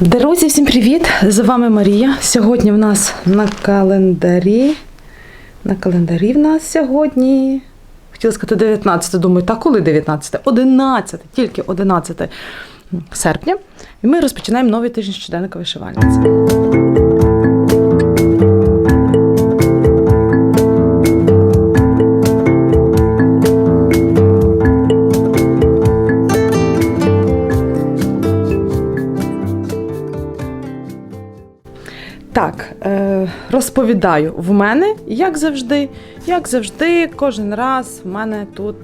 Друзі, всім привіт! З вами Марія. Сьогодні в нас на календарі. На календарі в нас сьогодні. Хотіла сказати 19, думаю, та коли 19? 11, тільки 11 серпня. І ми розпочинаємо новий тиждень щоденника вишивальниці. Так, е, розповідаю в мене, як завжди, як завжди, кожен раз в мене тут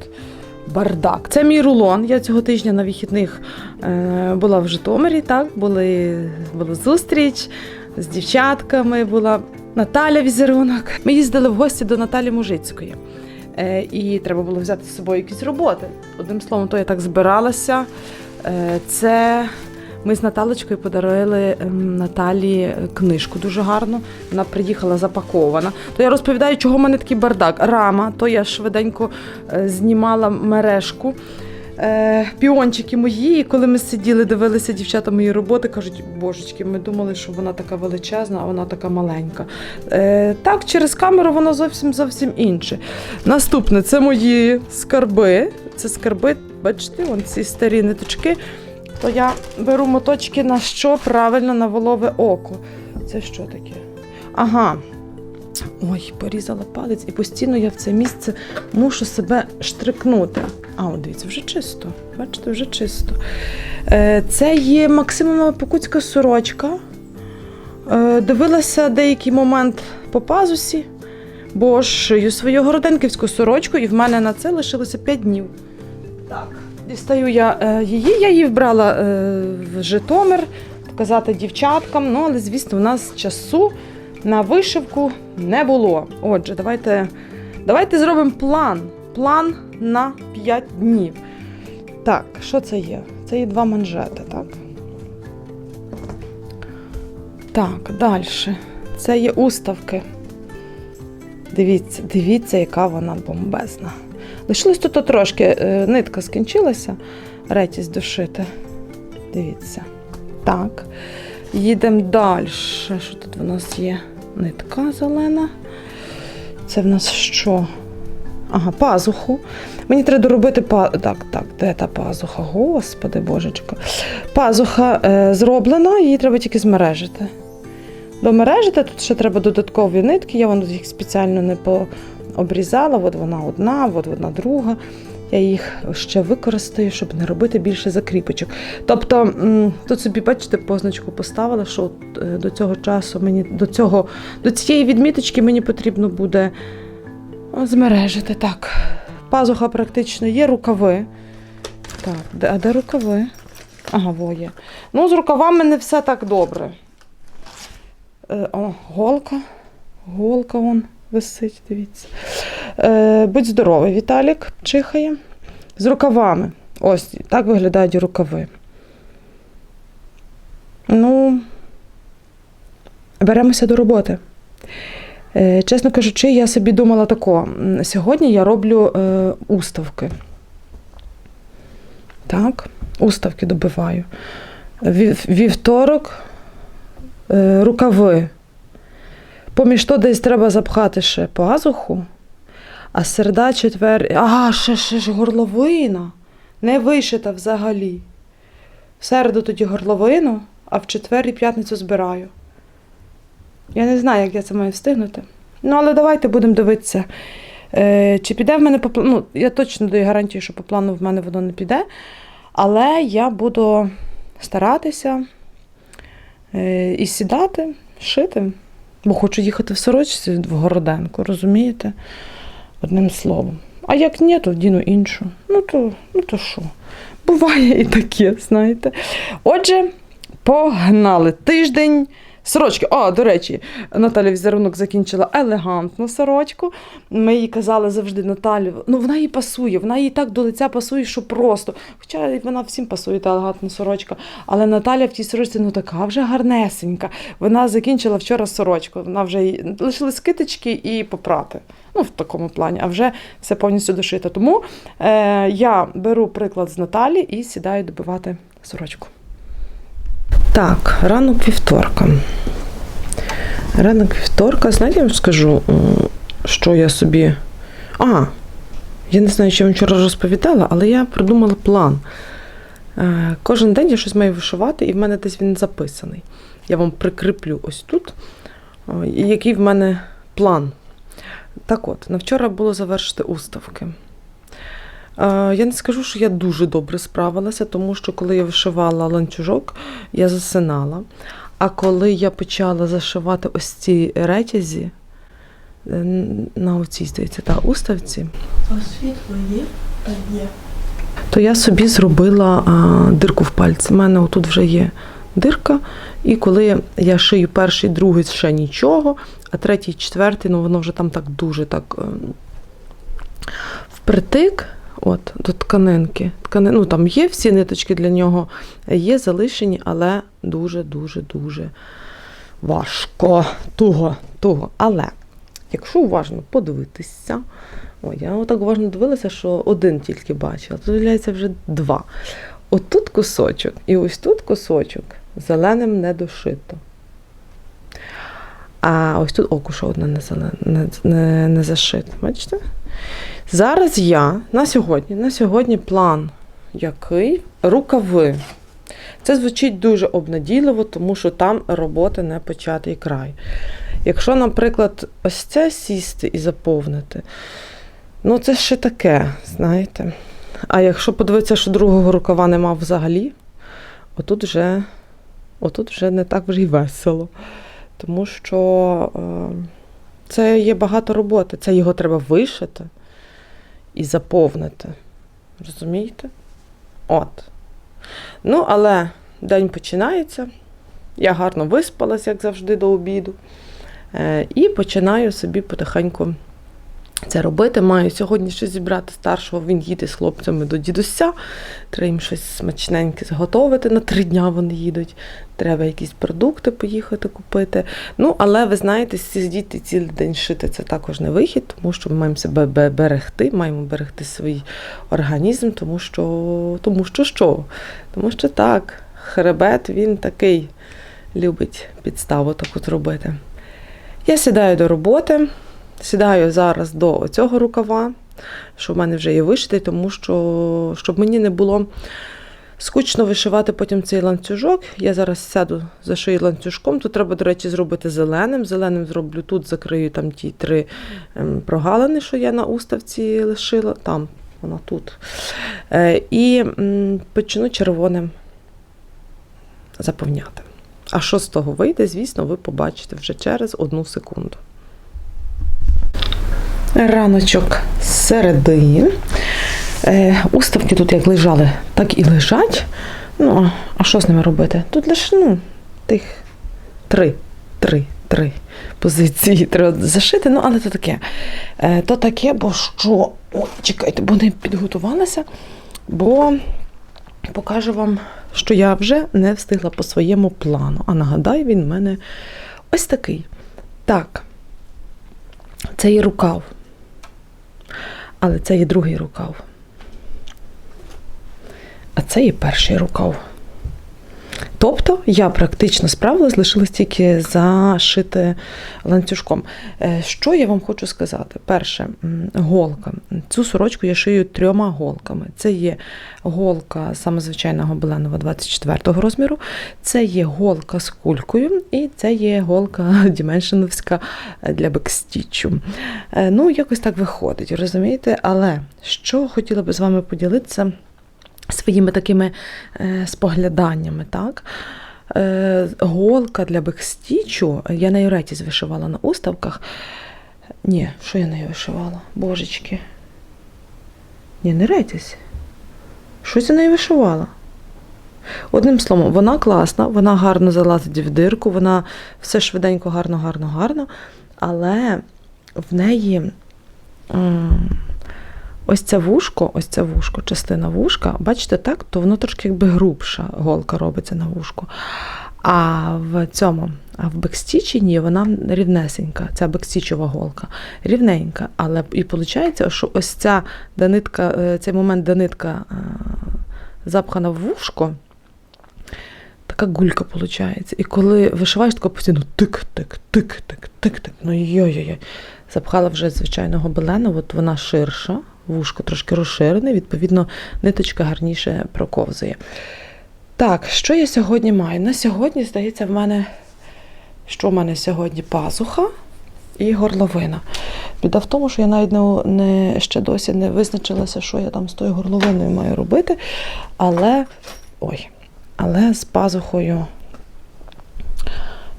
бардак. Це мій рулон. Я цього тижня на вихідних е, була в Житомирі. Так, були, була зустріч з дівчатками, була Наталя Візерунок. Ми їздили в гості до Наталі Мужицької. Е, і треба було взяти з собою якісь роботи. Одним словом, то я так збиралася. Це ми з Наталочкою подарували ем, Наталі книжку дуже гарну. Вона приїхала запакована. То я розповідаю, чого в мене такий бардак. Рама, то я швиденько е, знімала мережку. Е, піончики мої, і коли ми сиділи, дивилися дівчата мої роботи, кажуть, божечки, ми думали, що вона така величезна, а вона така маленька. Е, так, через камеру воно зовсім зовсім інше. Наступне це мої скарби. Це скарби, бачите, вон ці старі ниточки. То я беру моточки на що? Правильно на волове око. Це що таке? Ага. Ой, порізала палець, і постійно я в це місце мушу себе штрикнути. А, от дивіться, вже чисто. Бачите, вже чисто. Е, Це є Максимова Покутська сорочка. Е, Дивилася деякий момент по пазусі, бо шию свою городенківську сорочку, і в мене на це лишилося 5 днів. Так. Дістаю я е, її, я її вбрала е, в Житомир, показати дівчаткам. Ну, але, звісно, у нас часу на вишивку не було. Отже, давайте, давайте зробимо план. План на 5 днів. Так, що це є? Це є два манжети, так? Так, далі. Це є уставки. Дивіться, дивіться, яка вона бомбезна. Лишилось тут трошки, е, нитка скінчилася, ретість дошити. Дивіться. Так. Їдемо далі. Що тут в нас є? Нитка зелена. Це в нас що? Ага, пазуху. Мені треба доробити па... Так, так, де та пазуха? Господи божечко. Пазуха е, зроблена, її треба тільки змережити. Домережити, тут ще треба додаткові нитки, я воно їх спеціально не пообрізала. От вона одна, от вона друга. Я їх ще використаю, щоб не робити більше закріпочок. Тобто тут собі, бачите, позначку поставила, що е, до цього часу мені до цього, до цієї відміточки мені потрібно буде змережити. Так. Пазуха практично є, рукави. Так, а де рукави? Ага, во є. Ну, з рукавами не все так добре. Е, О, голка. Голка вон висить, дивіться. Е, будь здоровий, Віталік чихає. З рукавами. Ось так виглядають рукави. Ну, беремося до роботи. Е, чесно кажучи, я собі думала тако. Сьогодні я роблю е, уставки. Так, уставки добиваю. Вів- Вівторок е, рукави. Поміж то десь треба запхати ще пазуху, а середа, четвер. А, ще, ще ж горловина. Не вишита взагалі. В середу тоді горловину, а в четвер і п'ятницю збираю. Я не знаю, як я це маю встигнути. Ну, але давайте будемо дивитися. Е, чи піде в мене по плану. Ну, я точно даю гарантію, що по плану в мене воно не піде. Але я буду старатися е, і сідати, шити. Бо хочу їхати в сорочці в Городенку, розумієте? Одним словом. А як ні, то вдіну іншу. Ну то, ну то що? Буває і таке, знаєте. Отже, погнали. Тиждень Сорочки. О, до речі, Наталя Візерунок закінчила елегантну сорочку. Ми їй казали завжди Наталю, ну вона їй пасує, вона їй так до лиця пасує, що просто. Хоча вона всім пасує та елегантна сорочка. Але Наталя в тій сорочці ну така вже гарнесенька. Вона закінчила вчора сорочку. Вона вже лишились китички і попрати. Ну, в такому плані, а вже все повністю дошито. Тому е, я беру приклад з Наталі і сідаю добивати сорочку. Так, ранок вівторка. Ранок вівторка, знаєте, я вам скажу, що я собі. А, я не знаю, що я вам вчора розповідала, але я придумала план. Е, Кожен день я щось маю вишивати, і в мене десь він записаний. Я вам прикріплю ось тут, який в мене план. Так от, на вчора було завершити уставки. Е, Я не скажу, що я дуже добре справилася, тому що коли я вишивала ланцюжок, я засинала. А коли я почала зашивати ось ці ретязі, е, на оцій, здається, та уставці, А світло є? Та є. то я собі зробила а, дирку в пальці. У мене отут вже є дирка, і коли я шию перший, другий, ще нічого, а третій, четвертий, ну воно вже там так дуже так ем, впритик. От, до тканинки. Ткани, ну, там є всі ниточки для нього, є залишені, але дуже-дуже-дуже важко. Туго, туго. Але якщо уважно подивитися, Ой, я отак уважно дивилася, що один тільки бачила. Тут виявляється вже два. От тут кусочок, і ось тут кусочок зеленим не дошито. А ось тут окуша одна не, зелен, не, не, не зашита. Бачите? Зараз я на сьогодні, на сьогодні план який? Рукави. Це звучить дуже обнадійливо, тому що там роботи не початий край. Якщо, наприклад, ось це сісти і заповнити, ну це ще таке, знаєте. А якщо подивитися, що другого рукава нема взагалі, отут вже, отут вже не так вже й весело. Тому що е, це є багато роботи. Це його треба вишити і заповнити. Розумієте? От. Ну, але день починається. Я гарно виспалась, як завжди, до обіду. Е, і починаю собі потихеньку це робити. Маю сьогодні щось зібрати старшого. Він їде з хлопцями до дідуся. Треба їм щось смачненьке зготовити. На три дня вони їдуть. Треба якісь продукти поїхати купити. Ну, але ви знаєте, сидіти цілий день шити це також не вихід, тому що ми маємо себе берегти, маємо берегти свій організм, тому що, тому що що? Тому що так, хребет він такий любить підставу таку зробити. Я сідаю до роботи, сідаю зараз до цього рукава, що в мене вже є вишитий, тому що щоб мені не було скучно вишивати потім цей ланцюжок. Я зараз сяду за шию ланцюжком. Тут треба, до речі, зробити зеленим. Зеленим зроблю тут, закрию там ті три ем, прогалини, що я на уставці лишила. Там вона тут. Е, і почну червоним заповняти. А що з того вийде, звісно, ви побачите вже через одну секунду. Раночок середи. Е, уставки тут як лежали, так і лежать. Ну, а що з ними робити? Тут лише ну, тих три, три, три позиції треба зашити, ну, але то таке. Е, то таке, бо що. О, чекайте, бо не підготувалася, бо покажу вам, що я вже не встигла по своєму плану. А нагадаю, він в мене ось такий. Так, це є рукав. Але це є другий рукав. А це є перший рукав. Тобто я практично справилась, лишилось тільки зашити ланцюжком. Е, Що я вам хочу сказати? Перше, голка. Цю сорочку я шию трьома голками. Це є голка саме Беленова 24 розміру, це є голка з кулькою, і це є голка діменшиновська для бекстічу. Е, Ну, якось так виходить, розумієте? Але що хотіла би з вами поділитися своїми такими е, спогляданнями, так? Е, голка для бекстічу, я нею ретіс вишивала на уставках. Ні, що я нею вишивала? Божечки. Ні, не ретіс. Щось я нею вишивала. Одним словом, вона класна, вона гарно залазить в дирку, вона все швиденько, гарно, гарно, гарно. Але в неї ось це вушко, ось це вушко, частина вушка, бачите, так, то воно трошки якби грубша голка робиться на вушку. А в цьому, а в бекстічі ні, вона рівнесенька, ця бекстічова голка, рівненька. Але і виходить, що ось ця де нитка, е, цей момент, де нитка е, запхана в вушко, така гулька виходить. І коли вишиваєш, тако постійно тик, тик, тик, тик, тик, тик. Ну йой-йой. Запхала вже звичайного белена, от вона ширша, вушко трошки розширене, відповідно, ниточка гарніше проковзує. Так, що я сьогодні маю? На сьогодні, здається, в мене. Що в мене сьогодні? Пазуха і горловина. Біда в тому, що я навіть не, не ще досі не визначилася, що я там з тою горловиною маю робити. Але. Ой, але з пазухою.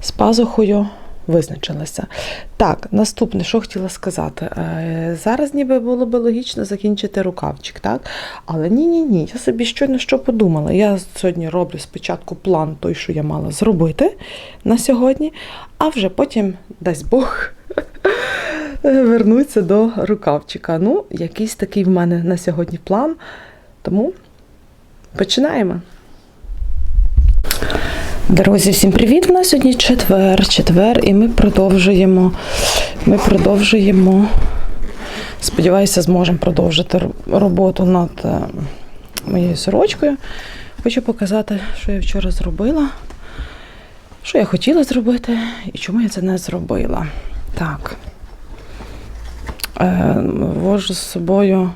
З пазухою визначилася. Так, наступне, що хотіла сказати. Е, Зараз ніби було би логічно закінчити рукавчик, так? Але ні-ні ні. Я собі щойно що подумала. Я сьогодні роблю спочатку план той, що я мала зробити на сьогодні, а вже потім, дасть Бог, вернуться до рукавчика. Ну, якийсь такий в мене на сьогодні план. Тому починаємо. Друзі, всім привіт! У нас сьогодні четвер, четвер, і ми продовжуємо. Ми продовжуємо. Сподіваюся, зможемо продовжити роботу над е, моєю сорочкою. Хочу показати, що я вчора зробила, що я хотіла зробити і чому я це не зробила. Так. Е, вожу з собою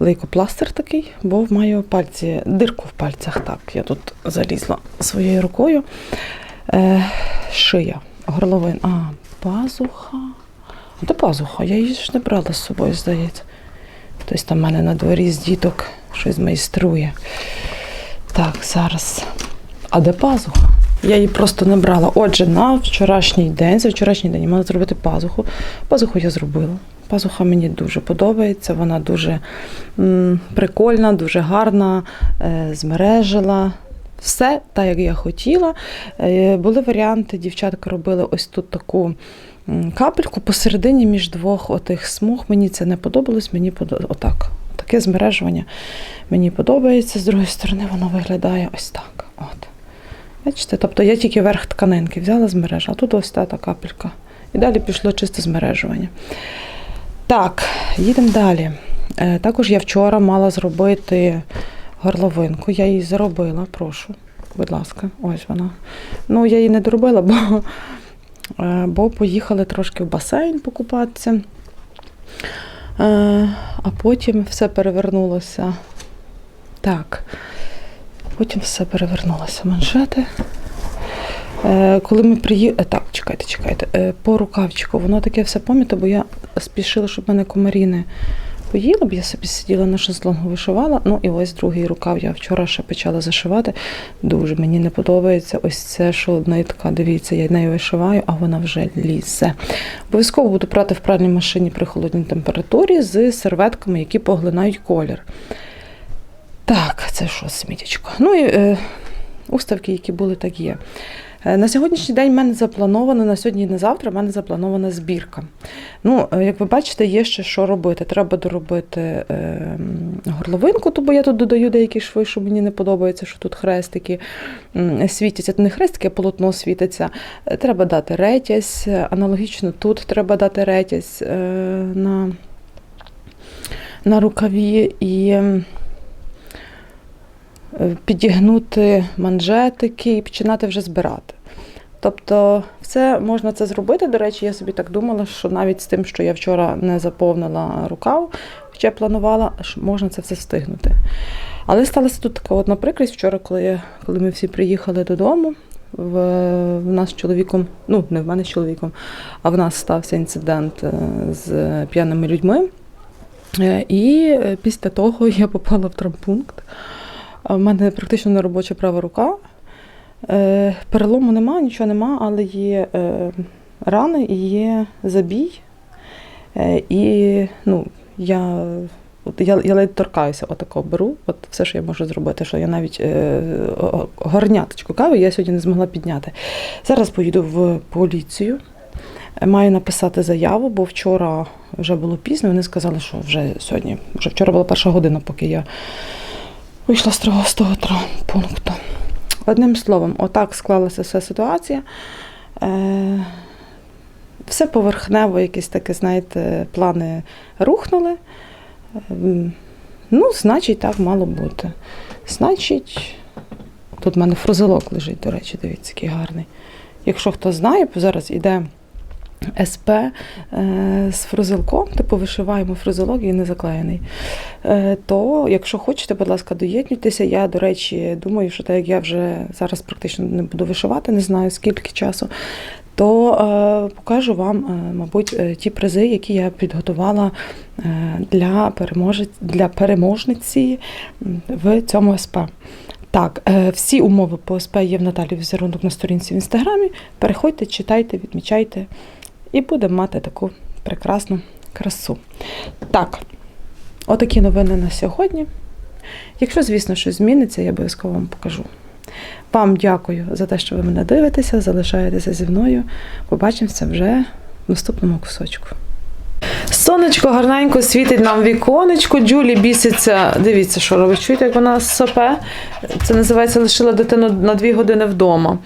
лейкопластир такий, бо маю пальці, дирку в пальцях. Так, я тут залізла своєю рукою. Е, шия, горловин. А, пазуха. Де пазуха? Я її ж не брала з собою, здається. Хтось там в мене на дворі з діток щось майструє. Так, зараз. А де пазуха? Я її просто не брала. Отже, на вчорашній день, за вчорашній день я мала зробити пазуху. Пазуху я зробила. Пазуха мені дуже подобається, вона дуже прикольна, дуже гарна, е, змережила. Все так, як я хотіла. Е, були варіанти, дівчатка робили ось тут таку капельку посередині між двох отих смуг. Мені це не подобалось, мені подобалось отак. Таке змережування мені подобається. З другої сторони, воно виглядає ось так. От. Бачите, тобто я тільки верх тканинки взяла з мережа, а тут ось та та капелька. І далі пішло чисте змережування. Так, їдемо далі. Е, Також я вчора мала зробити горловинку. Я її зробила, прошу, будь ласка, ось вона. Ну, я її не доробила, бо, е, бо поїхали трошки в басейн покупатися. Е, А потім все перевернулося. Так. Потім все перевернулося. Манжети. Е, Коли ми приїхали. Так, чекайте, чекайте. Е, По рукавчику, воно таке все пам'ятаю, бо я спішила, щоб мене комарі не поїли, б я собі сиділа на шезлонгу, вишивала. Ну і ось другий рукав я вчора ще почала зашивати. Дуже мені не подобається ось це, що нитка. Дивіться, я нею вишиваю, а вона вже лізе. Обов'язково буду прати в пральній машині при холодній температурі з серветками, які поглинають колір. Так, це що, смітячко. Ну і е, уставки, які були, так є. Е, На сьогоднішній день в мене заплановано, на сьогодні і на завтра в мене запланована збірка. Ну, е, як ви бачите, є ще що робити. Треба доробити е, горловинку, бо я тут додаю деякі шви, що мені не подобається, що тут хрестики світяться. Це не хрестики, а полотно світиться. Е, Треба дати ретязь. Аналогічно тут треба дати ретязь на, на рукаві. І ем, підігнути манжетики і починати вже збирати. Тобто, все можна це зробити. До речі, я собі так думала, що навіть з тим, що я вчора не заповнила рукав, хоча планувала, можна це все встигнути. Але сталася тут така одна прикрість вчора, коли, я, коли ми всі приїхали додому. В, в нас з чоловіком, ну не в мене з чоловіком, а в нас стався інцидент е, з п'яними людьми. Е, І е, після того я попала в травмпункт. В мене практично неробоча права рука. Е, Перелому нема, нічого нема, але є е, рани і є забій. Е, І ну, я, я, я ледь торкаюся, отако беру. От все, що я можу зробити, що я навіть е, горняточку кави я сьогодні не змогла підняти. Зараз поїду в поліцію. Маю написати заяву, бо вчора вже було пізно. Вони сказали, що вже сьогодні, вже вчора була перша година, поки я вийшла з того, з того пункту. Одним словом, отак склалася вся ситуація. Е, все поверхнево, якісь такі, знаєте, плани рухнули. Ем, Ну, значить, так мало бути. Значить, Тут в мене фрузелок лежить, до речі, дивіться, який гарний. Якщо хто знає, зараз іде СП е, з фрузелком, типу вишиваємо фрузелок, він не заклеєний. Е, то, якщо хочете, будь ласка, доєднуйтеся. Я, до речі, думаю, що так як я вже зараз практично не буду вишивати, не знаю скільки часу, то е, покажу вам, мабуть, ті призи, які я підготувала для, переможець, для переможниці в цьому СП. Так, всі умови по СП є в Наталі візерунок на сторінці в інстаграмі. Переходьте, читайте, відмічайте, і будемо мати таку прекрасну красу. Так, отакі новини на сьогодні. Якщо, звісно, щось зміниться, я обов'язково вам покажу. Вам дякую за те, що ви мене дивитеся, залишаєтеся зі мною. Побачимося вже в наступному кусочку. Сонечко гарненько світить нам віконечко. Джулі біситься. Дивіться, що робить. Чуєте, як вона сопе? Це називається лишила дитину на дві години вдома.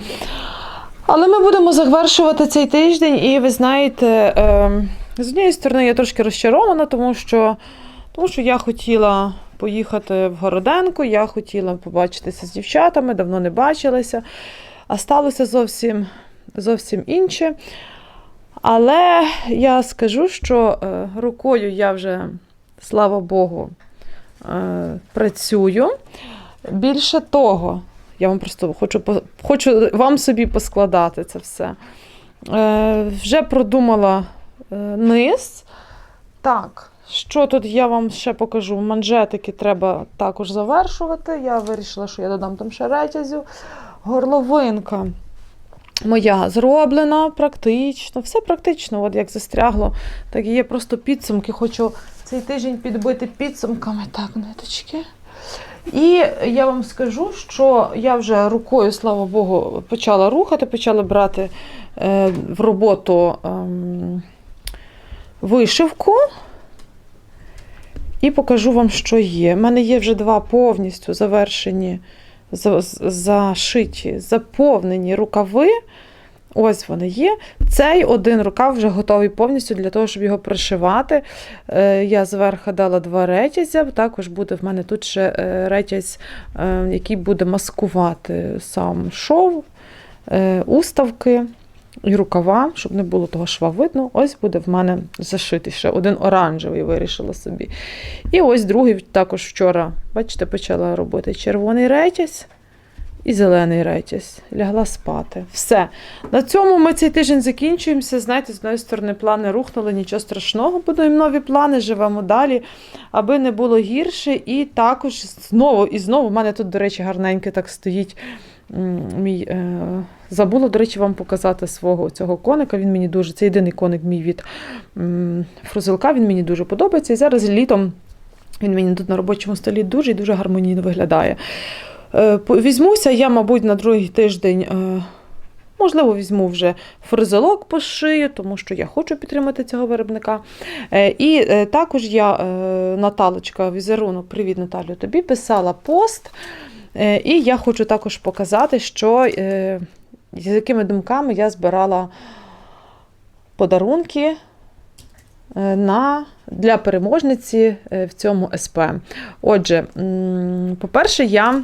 Але ми будемо завершувати цей тиждень, і ви знаєте, е, з однієї сторони, я трошки розчарована, тому що, тому що я хотіла поїхати в Городенку, я хотіла побачитися з дівчатами, давно не бачилася, а сталося зовсім, зовсім інше. Але я скажу, що е, рукою я вже, слава Богу, е, працюю. Більше того, я вам просто хочу, хочу вам собі поскладати це все. Е, вже продумала е, низ. Так, що тут я вам ще покажу? Манжетики треба також завершувати. Я вирішила, що я додам там ще ретязю. Горловинка моя зроблена практично. Все практично, от як застрягло, так і є просто підсумки. Хочу цей тиждень підбити підсумками. Так, ниточки. І я вам скажу, що я вже рукою, слава Богу, почала рухати, почала брати е, в роботу ем, вишивку. І покажу вам, що є. У мене є вже два повністю завершені, за- зашиті, заповнені рукави. Ось вони є. Цей один рукав вже готовий повністю для того, щоб його пришивати. Е, Я зверху дала два ретязя. Також буде в мене тут ще е, ретязь, е, який буде маскувати сам шов, уставки і рукава, щоб не було того шва видно. Ось буде в мене зашитий ще один оранжевий вирішила собі. І ось другий також вчора, бачите, почала робити червоний ретязь. І зелений ретязь. Лягла спати. Все. На цьому ми цей тиждень закінчуємося. Знаєте, з одної сторони, плани рухнули, нічого страшного. Будуємо нові плани, живемо далі, аби не було гірше. І також знову і знову в мене тут, до речі, гарненько так стоїть. Мій, е, забула, до речі, вам показати свого цього коника. Він мені дуже, це єдиний коник мій від м, фрузелка, він мені дуже подобається. І зараз літом він мені тут на робочому столі дуже і дуже гармонійно виглядає. Е, Візьмуся я, мабуть, на другий тиждень. е, Можливо, візьму вже фризелок по шию, тому що я хочу підтримати цього виробника. Е, І також я, Наталочка, візерунок, привіт, Наталю, тобі писала пост. І я хочу також показати, що з якими думками я збирала подарунки на, для переможниці в цьому СП. Отже, по-перше, я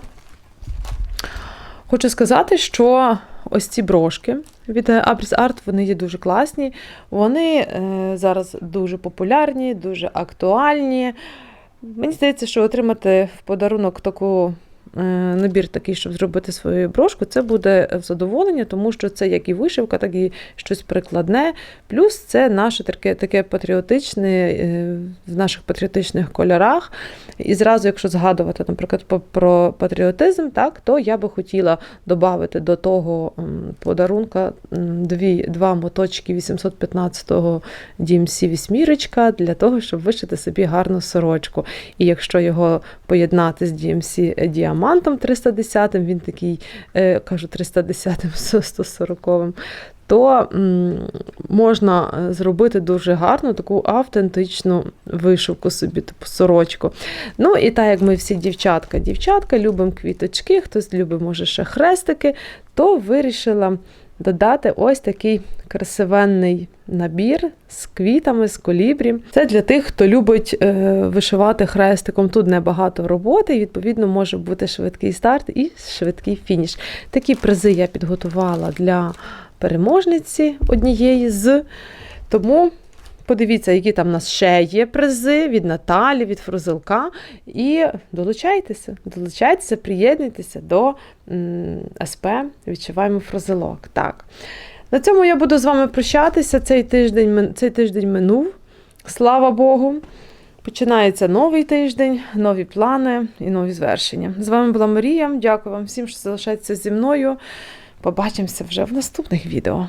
хочу сказати, що ось ці брошки від Abris Art, вони є дуже класні. Вони е, зараз дуже популярні, дуже актуальні. Мені здається, що отримати в подарунок таку. Е, Набір такий, щоб зробити свою брошку, це буде задоволення, тому що це як і вишивка, так і щось прикладне. Плюс це наше таке, таке патріотичне е, в наших патріотичних кольорах. І зразу, якщо згадувати, наприклад, про патріотизм, так, то я би хотіла додати до того подарунка дві, два моточки 815-го DMC вісьмірочка для того, щоб вишити собі гарну сорочку. І якщо його поєднати з DMC діамантом 310, він такий, е, кажу, 310 140 то можна е, зробити дуже гарну таку автентичну вишивку собі, типу сорочку. Ну і так як ми всі дівчатка, дівчатка, любимо квіточки, хтось любить, може, ще хрестики, то вирішила додати ось такий красивенний набір з квітами, з колібрі. Це для тих, хто любить е, вишивати хрестиком. Тут небагато роботи, і відповідно може бути швидкий старт і швидкий фініш. Такі призи я підготувала для переможниці однієї з. Тому подивіться, які там у нас ще є призи від Наталі, від Фрузилка. І долучайтеся, долучайтеся, приєднуйтеся до СП Відчуваємо Фрузилок. Так. На цьому я буду з вами прощатися. Цей тиждень, цей тиждень минув. Слава Богу. Починається новий тиждень, нові плани і нові звершення. З вами була Марія. Дякую вам всім, що залишаєтеся зі мною. Побачимося вже в наступних відео.